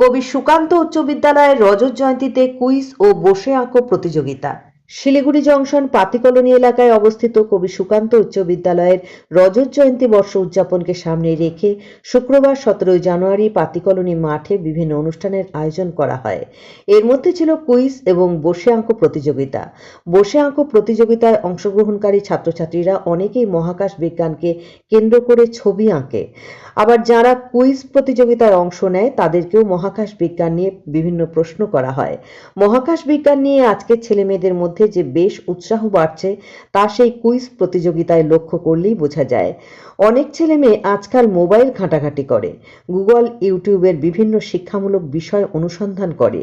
কবি সুকান্ত উচ্চ বিদ্যালয়ের রজত জয়ন্তীতে কুইজ ও বসে আঁকো প্রতিযোগিতা। শিলিগুড়ি জংশন পাতিকলোনি এলাকায় অবস্থিত কবি সুকান্ত উচ্চ বিদ্যালয়ের রজত জয়ন্তী বর্ষ উদযাপনকে সামনে রেখে শুক্রবার সতেরোই জানুয়ারি পাতিকলোনি মাঠে বিভিন্ন অনুষ্ঠানের আয়োজন করা হয়। এর মধ্যে ছিল কুইজ এবং বসে আঁকো প্রতিযোগিতা। বসে আঁকো প্রতিযোগিতায় অংশগ্রহণকারী ছাত্রছাত্রীরা অনেকেই মহাকাশ বিজ্ঞানকে কেন্দ্র করে ছবি আঁকে। আবার যারা কুইজ প্রতিযোগিতায় অংশ নেয়, তাদেরকেও মহাকাশ বিজ্ঞান নিয়ে বিভিন্ন প্রশ্ন করা হয়। মহাকাশ বিজ্ঞান নিয়ে আজকের ছেলে মেয়েদের মধ্যে যে বেশ উৎসাহ বাড়ছে, তা সেই কুইজ প্রতিযোগিতায় লক্ষ্য করলেই বোঝা যায়। অনেক ছেলে মেয়ে আজকাল মোবাইল ঘাঁটাঘাঁটি করে, গুগল, ইউটিউবের বিভিন্ন শিক্ষামূলক বিষয় অনুসন্ধান করে।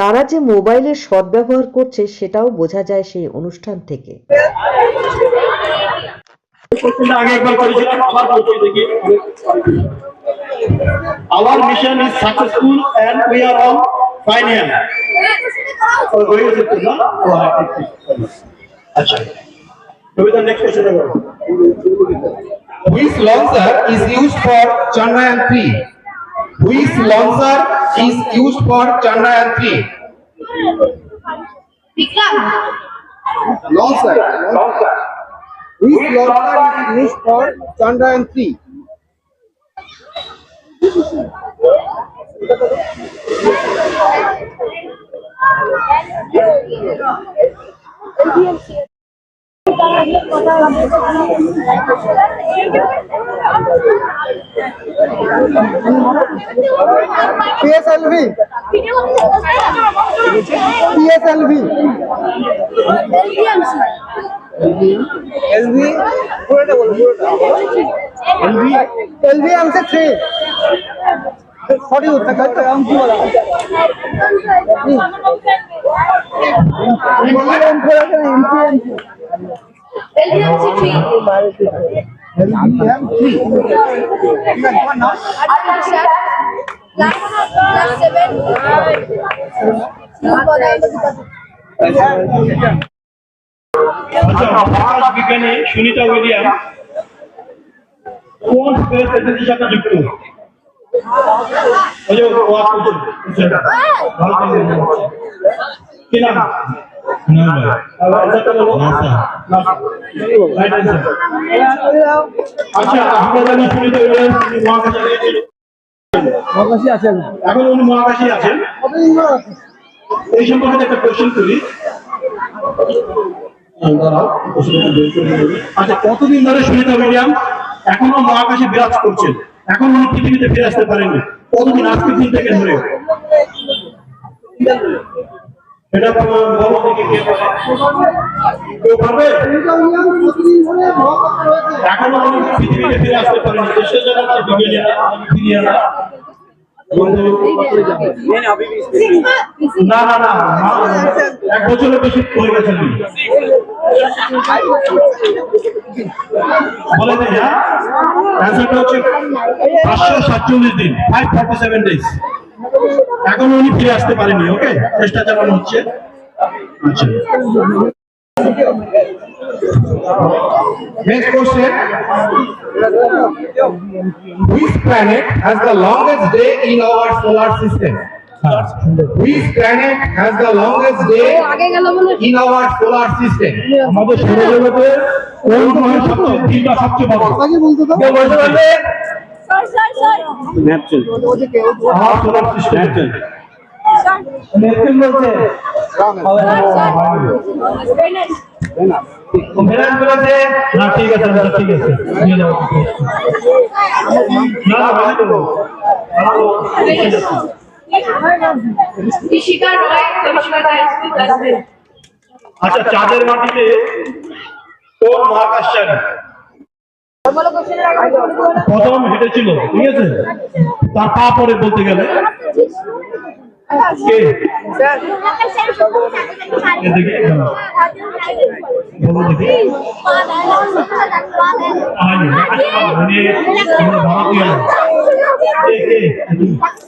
তারা যে মোবাইলের সদ্ব্যবহার করছে, সেটাও বোঝা যায় সেই অনুষ্ঠান থেকে। কোশ্চেনটা আগে একবার করেছিলাম আবার বলছি দেখি hour Mission is successful and we are on final হয়ে গেছে তো না ও হ্যাঁ, ঠিক, ঠিক। আচ্ছা কবিতা নেক্সট কোশ্চেনটা করো Which launcher is used for Chandrayaan 3? Which launcher is used for Chandrayaan 3? Vikram Launcher. Launcher. Which launcher is used for Chandrayaan 3? PSLV PSLV LV L बोल एल एलवी एलवी से थ्री সরি উত্তর করতে हम কি বলা? এমপিএম পুরো কেন এমপিএম এলভিএমসি থ্রি এমপিএম 3 আঠাশ ক্লাস ক্লাস সেভেন আচ্ছা মহাকাশ বিজ্ঞানী সুনিতা উইলিয়াম কোন স্পেস এজেন্সির সাথে যুক্ত? মহাকাশে গিয়েছিলেন। অবশ্যই আছে এখন উনি মহাকাশে আছেন। এই সম্পর্কে একটা কোশ্চেন করি। আচ্ছা কতদিন ধরে সুনিতা উইলিয়াম এখনও মহাকাশে বিরাজ করছেন। এখন উনি পৃথিবীতে ফিরে আসতে পারেননি কতদিন আজকের দিন থেকে ধরে কেউ পারবে আসতে পারেনি না না না এক বছরের বেশি হয়ে গেছে। হ্যাঁ? পাঁচশো সাতচল্লিশ দিন ফাইভ ফর্টি সেভেন ডেজ এখনও উনি ফিরে আসতে পারেনি ওকে চেষ্টা চালানো হচ্ছে। আচ্ছা। Next question. Which planet has the longest day in our solar system? Which planet has the longest day আগে গেল in our solar system? আমাদের সৌরজগতের কোন গ্রহের সবচেয়ে সবচেয়ে বড়? আগে বলতো তো। কেউ বলতে পারবে? স্যার স্যার স্যার আমার সোলার সিস্টেম নেপচুন বলছে। ভেনাস বলেছে। না ঠিক আছে আচ্ছা, ঠিক আছে। নিয়ে যাও না না ভালো। ভালো। আচ্ছা চাঁদের মাটিতে কোন মহাকাশচারী প্রথম হেঁটেছিল ঠিক আছে তার পা পরে বলতে গেলে মানে ভারতীয় মানে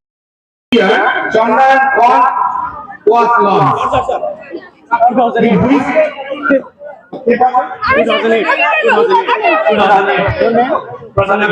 Jordan Kong was launched. In which 2008 2008 2008 2008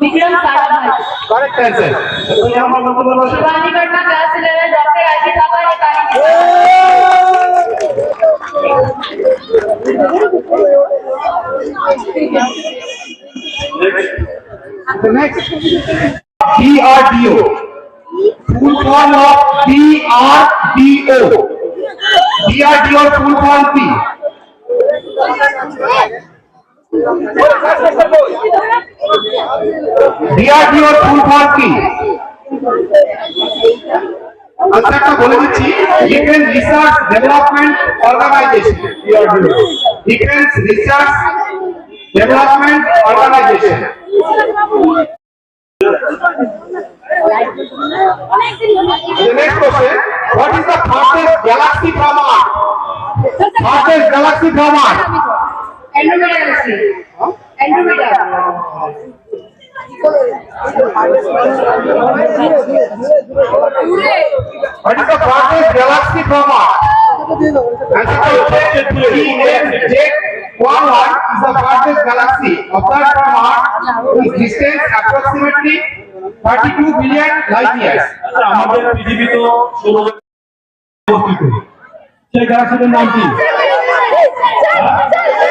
Vikram correct answer Shivaji Patna class eleven doctor Ashish Aba ने काली next DRDO full form of DRDO DRDO full form P কি? DRDO full form কি? আনসারটা বলে দিচ্ছি defence research development organisation defence research development organisation The next question, what is the farthest galaxy from Earth? Farthest galaxy from Earth? Andromeda গেছে Andromeda What is the process galaxy drama? As it is DFJ one heart is the farthest galaxy. Apart from heart, its distance approximately 32 billion light years. আমাদের পৃথিবী তো সৌরজগতে অবস্থিত। সেই গ্যালাক্সিটির নাম কি?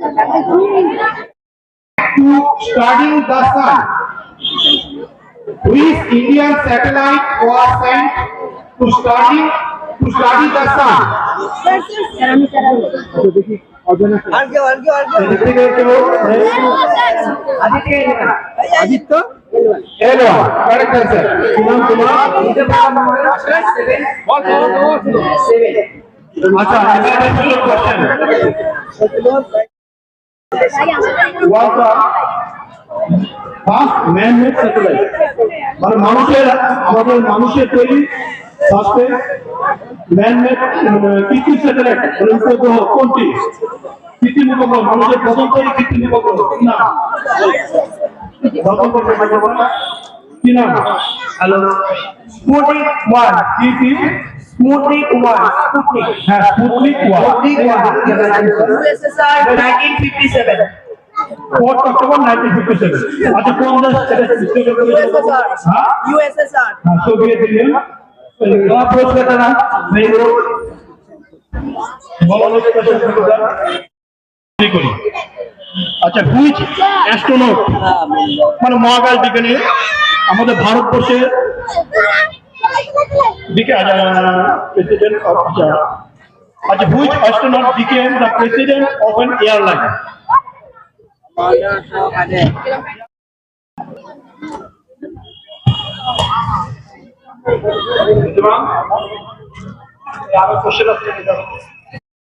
এটা একটা কোশ্চেন করো To studying the sun, which Indian satellite was sent to study to study the sun? আর কেউ আর কেউ আর কেউ এদিক থেকে was the first man-made satellite মানে মানুষের আমাদের মানুষের তৈরি ফার্স্টে ম্যান-মেড কৃত্রিম স্যাটেলাইট মানে উপগ্রহ কোনটি কৃত্রিম উপগ্রহ মানুষের প্রথম তৈরি কৃত্রিম উপগ্রহ উপগ্রহ কি নাম হ্যালো স্পুটনিক ওয়ান কি Sputnik 1. Sputnik. হ্যাঁ Sputnik 1. Sputnik 1. 1957. 4th October 1957. আচ্ছা কোন দেশ এটা USSR. হ্যাঁ USSR. হ্যাঁ সোভিয়েত ইউনিয়ন। কোন পুরস্কারটা না? আচ্ছা হুইচ অ্যাস্ট্রোনট মানে মহাকাশ বিজ্ঞানী আমাদের ভারতবর্ষের দিকে প্রেসিডেন্ট অফ আচ্ছা আচ্ছা which astronaut became the president of an airline আরও কোশ্চেন আছে